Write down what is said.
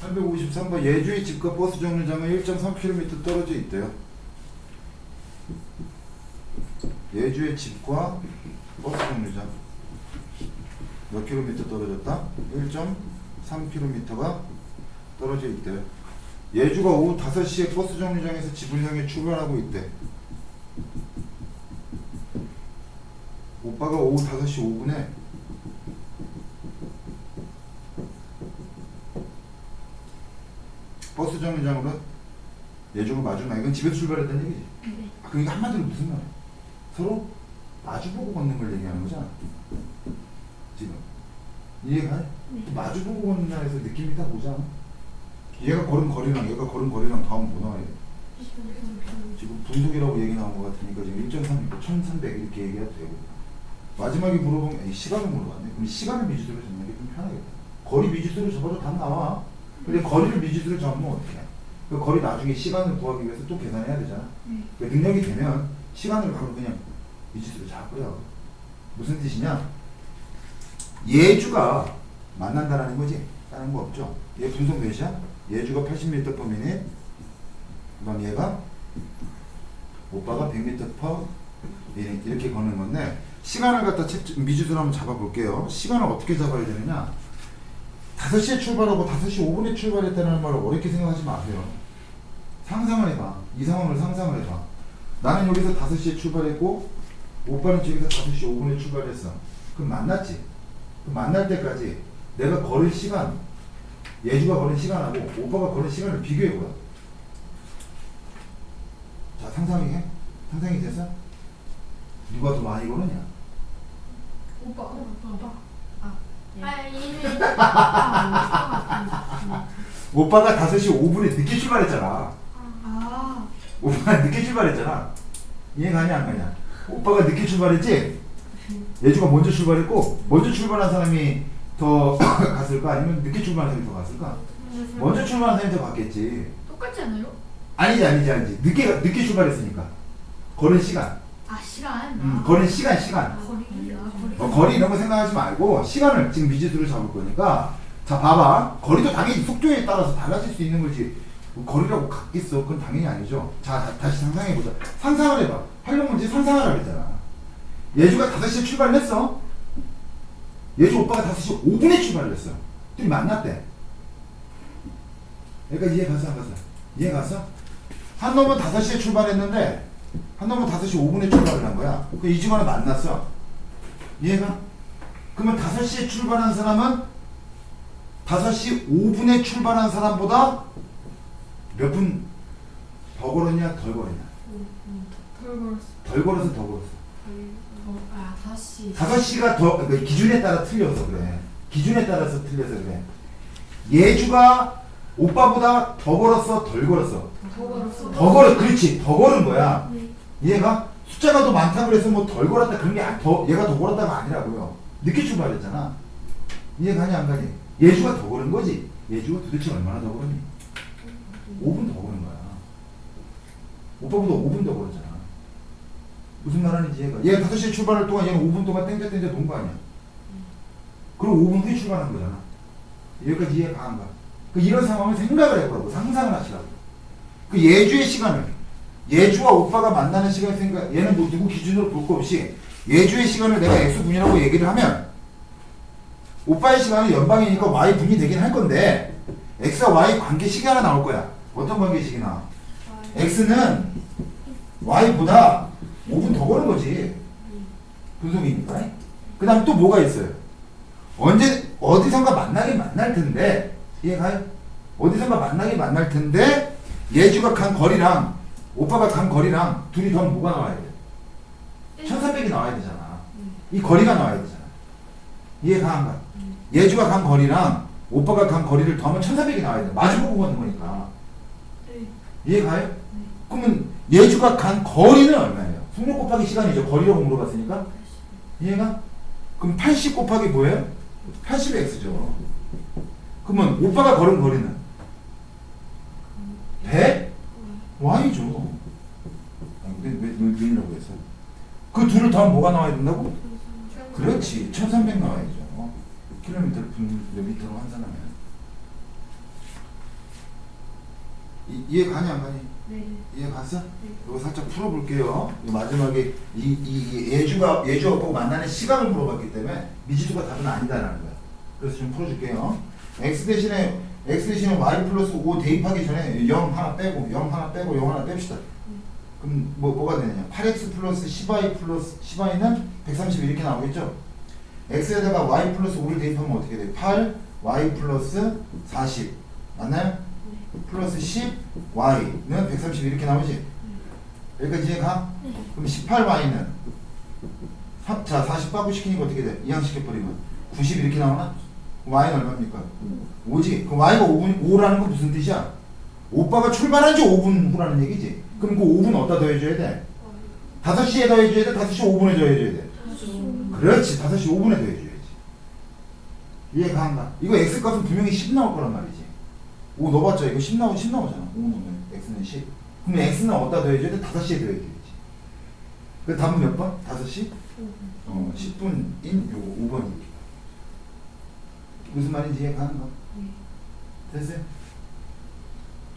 353번 예주의 집과 버스 정류장은 1.3km 떨어져 있대요. 예주의 집과 버스 정류장 몇 킬로미터 떨어졌다? 1.3km가 떨어져 있대요. 예주가 오후 5시에 버스 정류장에서 집을 향해 출발하고 있대. 오빠가 오후 5시 5분에 버스 정류장으로 예주가 마주나 이건 집에서 출발했다는 얘기지. 네. 아, 그러니까 한마디로 무슨 말이야? 서로 마주보고 걷는 걸 얘기하는 거잖아. 지금 이해가? 해? 네. 또 마주보고 걷는 날에서 느낌이 딱 오잖아. 얘가 걸은 거리랑 얘가 걸은 거리랑 다음 뭐 나와야 돼? 지금 분속이라고 얘기 나온 것 같으니까 지금 1.3, 1300 이렇게 얘기해도 되고 마지막에 물어보면 에이, 시간을 물어봤네. 그럼 시간을 미지수로 잡는 게 좀 편하겠다. 거리 미지수를 접어도 답 나와. 근데 거리를 미지수로 잡으면 어떻게 해? 그 거리 나중에 시간을 구하기 위해서 또 계산해야 되잖아. 네. 그 능력이 되면 시간을 바로 그냥 미지수로 잡고요. 무슨 뜻이냐? 예주가 만난다라는 거지. 다른 거 없죠. 얘 분속 몇이야? 예주가 80m per minute. 그다음 얘가 오빠가 100m per minute 이렇게 거는 건데 시간을 갖다 책, 미지수로 한번 잡아볼게요. 시간을 어떻게 잡아야 되느냐? 5시에 출발하고 5시 5분에 출발했다는 말을 어렵게 생각하지 마세요. 상상을 해봐. 이 상황을 상상을 해봐. 나는 여기서 5시에 출발했고 오빠는 저기서 5시 5분에 출발했어. 그럼 만났지. 그럼 만날 때까지 내가 걸을 시간, 예주가 걸은 시간하고 오빠가 걸은 시간을 비교해보라. 자, 상상이 해? 상상이 됐어? 누가 더 많이 걸었냐? 오빠. 오빠. 이미. 오빠가 5시 5분에 늦게 출발했잖아. 아. 오빠가 늦게 출발했잖아. 이해 가 냐, 안 가냐? 오빠가 늦게 출발했지? 예주가 먼저 출발했고, 먼저 출발한 사람이 더 갔을까? 아니면 늦게 출발한 사람이 더 갔을까? 먼저 출발한 사람이 더 갔겠지. 똑같지 않아요? 아니지, 아니지, 아니지. 늦게, 늦게 출발했으니까. 걸은 시간. 아 시간. 음, 아. 걸은 시간, 시간. 거리. 아 거리. 어, 거리 이런 거 생각하지 말고, 시간을 지금 미지수로 잡을 거니까, 자, 봐봐. 거리도 당연히 속도에 따라서 달라질 수 있는 거지. 뭐 거리라고 같겠어. 그건 당연히 아니죠. 자, 다, 다시 상상해보자. 상상을 해봐. 활용 문제 상상하라 그랬잖아. 예주가 5시에 출발을 했어. 예주 오빠가 5시 5분에 출발을 했어. 둘이 만났대. 여기까지 이해 갔어, 안 갔어? 이해 갔어? 한 놈은 5시에 출발했는데, 한 놈은 5시 5분에 출발을 한 거야. 그 이중환을 만났어. 이해가? 그러면 5시에 출발한 사람은 5시 5분에 출발한 사람보다 몇 분 더 걸었냐, 덜 걸었냐? 덜 걸었어. 덜 걸어서 더 걸었어. 아 다시 5시가 더, 그러니까 기준에 따라 틀려서 그래. 기준에 따라서 틀려서 그래. 예주가 오빠보다 더 걸었어, 덜 걸었어? 더 걸었어. 더 걸어, 그렇지. 더 걸은 거야. 네. 얘가 숫자가 더 많다고 그래서 뭐 덜 걸었다 그런 게 아니- 더 얘가 더 걸었다가 아니라고요. 늦게 출발했잖아. 이해가냐 안 가니? 예주가 더 걸은 거지. 예주가 도대체 얼마나 더 걸었니? 5분 더 걸은 거야. 오빠보다 5분 더 걸었잖아. 무슨 말 하는지 얘가. 얘가 5시에 출발할 동안 얘는 5분 동안 땡자 땡자 논 거 아니야. 그럼 5분 후에 출발한 거잖아. 여기까지 이해가 안 가. 그 이런 상황을 생각을 해보라고. 상상을 하시라고. 그 예주의 시간을 예주와 오빠가 만나는 시간 생각 얘는 뭐 누구 기준으로 볼 거 없이 예주의 시간을 내가 x분이라고 얘기를 하면 오빠의 시간은 연방이니까 y분이 되긴 할 건데 x와 y 관계식이 하나 나올 거야 어떤 관계식이 나와? x는 y보다 5분 더 거는 거지 분속이니까 그 다음 또 뭐가 있어요? 언제 어디선가 만나긴 만날 텐데 이해가요? 어디선가 만나긴 만날 텐데 예주가 간 거리랑 오빠가 간 거리랑 둘이 더하면 뭐가 나와야 돼? 1300이 나와야 되잖아. 이 거리가 나와야 되잖아. 이해가 안 가? 예주가 간 거리랑 오빠가 간 거리를 더하면 1400이 나와야 돼. 마주보고 걷는 거니까. 네. 이해가요? 그러면 예주가 간 거리는 얼마예요? 속력 곱하기 시간이죠. 거리라고 물어봤으니까. 이해가? 그럼 80 곱하기 뭐예요? 80x죠. 그러면 오빠가 걸은 거리는 100 y죠. 아, 왜, 왜, 왜, 왜라고 했어? 그 둘을 더하면 뭐가 나와야 된다고? 그렇지. 1300 나와야죠. 킬로미터를 분몇 미터로 환산하면. 이, 이해 가니 안 가니? 네. 이해 갔어? 이거 살짝 풀어볼게요. 이 마지막에 이, 이, 이 예주가 예주가 보고 만나는 시간을 물어봤기 때문에 미지수가 답은 아니다라는 거야. 그래서 좀 풀어줄게요. x 대신에 x 대신에 y 플러스 5 대입하기 전에 0 하나 빼고 0 하나 빼고 0 하나 뺍시다. 그럼 뭐 뭐가 되느냐? 8x 플러스 10y 플러스 10y는 130 이렇게 나오겠죠? x에다가 y 플러스 5를 대입하면 어떻게 돼? 8 y 플러스 40 맞나요? 플러스 10 y는 130 이렇게 나오지? 여기까지 이해가? 그럼 18y는 자, 40 빠고 시키니까 어떻게 돼? 이항시켜버리면 90 이렇게 나오나? y는 얼마입니까? 5지. 그럼 y가 5분, 5라는 건 무슨 뜻이야? 오빠가 출발한 지 5분 후라는 얘기지. 그럼 그 5분 어디다 더해줘야 돼? 5시에 더해줘야 돼? 5시 5분에 더해줘야 돼? 그렇지. 5시 5분에 더해줘야지. 이해가 안 가? 이거 x 값은 분명히 10 나올 거란 말이지. 5 넣어봤자 이거 10 나오 10 나오잖아. 5 넣으면 x는 10. 그럼 x는 어디다 더해줘야 돼? 5시에 더해줘야지. 그 답은 몇 번? 5시? 어, 10분인 요거 5번 이렇게. 무슨 말인지 이해가 안 가? 네. 됐어요?